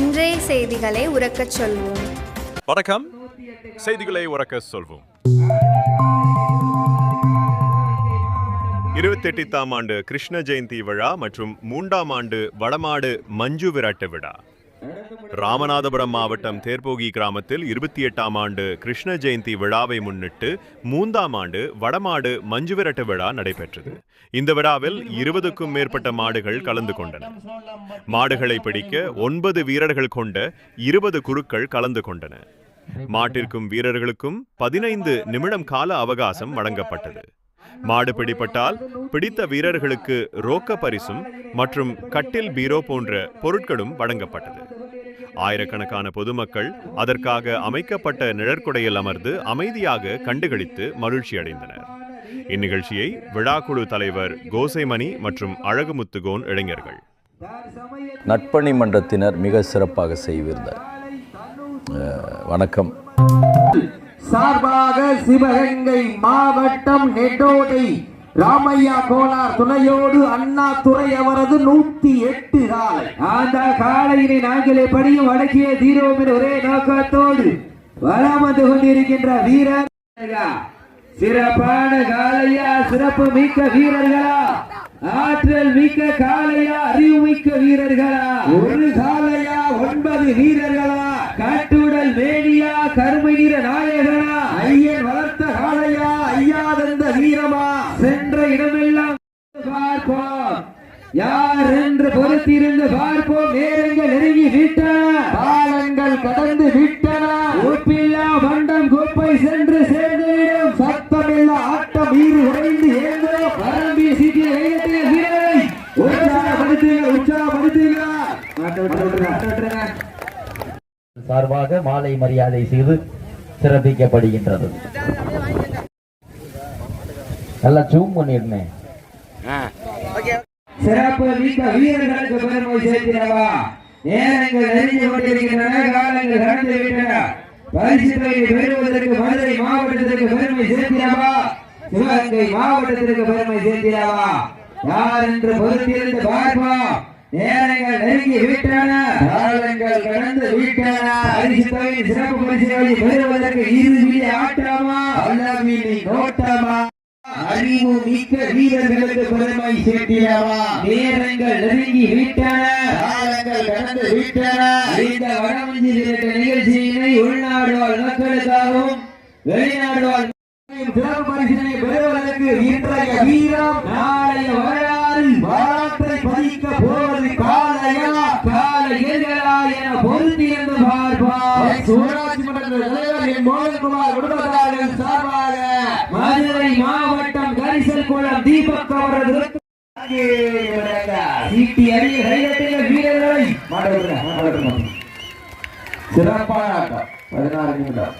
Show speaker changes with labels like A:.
A: இன்றைய செய்திகளை உறக்கச் சொல்வோம்.
B: வணக்கம். செய்திகளை உறக்க சொல்வோம். இருபத்தெட்டாம் ஆண்டு கிருஷ்ண ஜெயந்தி விழா மற்றும் மூன்றாம் ஆண்டு வடமாடு மஞ்சு விரட்டு விழா. ராமநாதபுரம் மாவட்டம் தேர்போகி கிராமத்தில் இருபத்தி எட்டாம் ஆண்டு கிருஷ்ண ஜெயந்தி விழாவை முன்னிட்டு மூன்றாம் ஆண்டு வடமாடு மஞ்சுவிரட்டு விழா நடைபெற்றது. இந்த விழாவில் இருபதுக்கும் மேற்பட்ட மாடுகள் கலந்து கொண்டன மாடுகளை பிடிக்க ஒன்பது வீரர்கள் கொண்ட இருபது குழுக்கள் கலந்து கொண்டன. மாட்டிற்கும் வீரர்களுக்கும் பதினைந்து நிமிடம் கால அவகாசம் வழங்கப்பட்டது. மாடு பிடிப்பட்டால் பிடித்த வீரர்களுக்கு ரோக்க பரிசும் மற்றும் கட்டில் பீரோ போன்ற பொருட்களும் வழங்கப்பட்டது. ஆயிரக்கணக்கான பொதுமக்கள் அதற்காக அமைக்கப்பட்ட நிழற்குடையில் அமர்ந்து அமைதியாக கண்டுகளித்து மகிழ்ச்சி அடைந்தனர் இந்நிகழ்ச்சியை விழாக்குழு தலைவர் கோசைமணி மற்றும் அழகுமுத்துகோன் இளைஞர்கள்.
C: நட்பணி மன்றத்தினர் மிக சிறப்பாக செய்திருந்தார். அஹ், வணக்கம்.
D: சார்பாக சிவகங்கை மாவட்டம் நெட்டோடை ராமையா கோலார் துணையோடு அண்ணா துறை அவரது நூத்தி எட்டு காலை. அந்த காலையினை நாங்களே படியும் அடக்கிய தீரோவின் ஒரே நோக்கத்தோடு வளம் வந்து கொண்டிருக்கின்ற வீரர். சிறப்பான காலையா சிறப்பு மிக்க வீரர்களா ஆற்றல் மிக்க காளையா அறிவு மிக்க வீரர்களா. ஒரு காலையா ஒன்பது வீரர்களா. காட்டுடல் வேணியா கருமை நிற நாயகனா. ஐயன் வளர்த்த காலையா ஐயா தந்த வீரமா. சென்ற இடமெல்லாம் பார்ப்போம். யார் என்று பொறுத்திருந்து பார்ப்போம். நேரங்கள் நெருங்கி விட்டன. காலங்கள் கடந்து விட்டன. உப்பில்லா மண்டம் குப்பை சென்று சேர்ந்துவிடும் சத்தமில்லா ஆட்டம் வீறு உடைந்து ஏந்தோ. பரம்பி சீட்டிய கையெட்டிய வீரரை உற்சாகப்படுத்துங்க உற்சாகப்படுத்துங்க
E: சார்பாக மாலை மரியாதை செய்து சிறப்பிக்கப்படுகின்றது. நல்லா ஜூம் பண்ணிருந்தேன்
D: சிறப்பு மிக்க வீரர்களுக்கு பெருமை சேர்க்கிறவா நேரங்கள் நெருங்கி கொண்டிருக்கின்றன காலங்கள் கடந்து விட்டன. பரிசுகளை பெறுவதற்கு மதுரை மாவட்டத்திற்கு பெருமை சேர்க்கிறவா சிவகங்கை மாவட்டத்திற்கு பெருமை சேர்க்கிறவா யார் என்று பொறுத்திருந்து பார்ப்போம். நேரங்கள் நெருங்கி விட்டன காலங்கள் கடந்து விட்டன. பரிசுகளை சிறப்பு பரிசுகளை பெறுவதற்கு இறுதி ஆட்டமா? அல்ல நோட்டமா அறிவு மிக்க வீரர்களுக்கு பெருமை சேர்த்திடவா? நேரங்கள் நெருங்கி விட்டன. காலங்கள் கடந்து விட்டன. இந்த வடமஞ்சி திரட்ட நிகழ்ச்சியினை உள்நாடு வாழ் மக்களுக்காகவும் வெளிநாடு வாழ் சிறப்பு பரிசினை பெறுவதற்கு இன்றைய வீரம் நாளைய வரலாறு வரலாற்றை பதிக்க போவது காலையா? என மன்ற தலைவர் என் மோகன்குமார் குடும்பத்தார்கள் சார்பாக மதுரை மாவட்டம் குளம் தீபக் அவரது சீட்டி வீரர்களை. மாட விடுங்க. சிறப்பான ஆட்டம். பதினாறு நிமிடம்.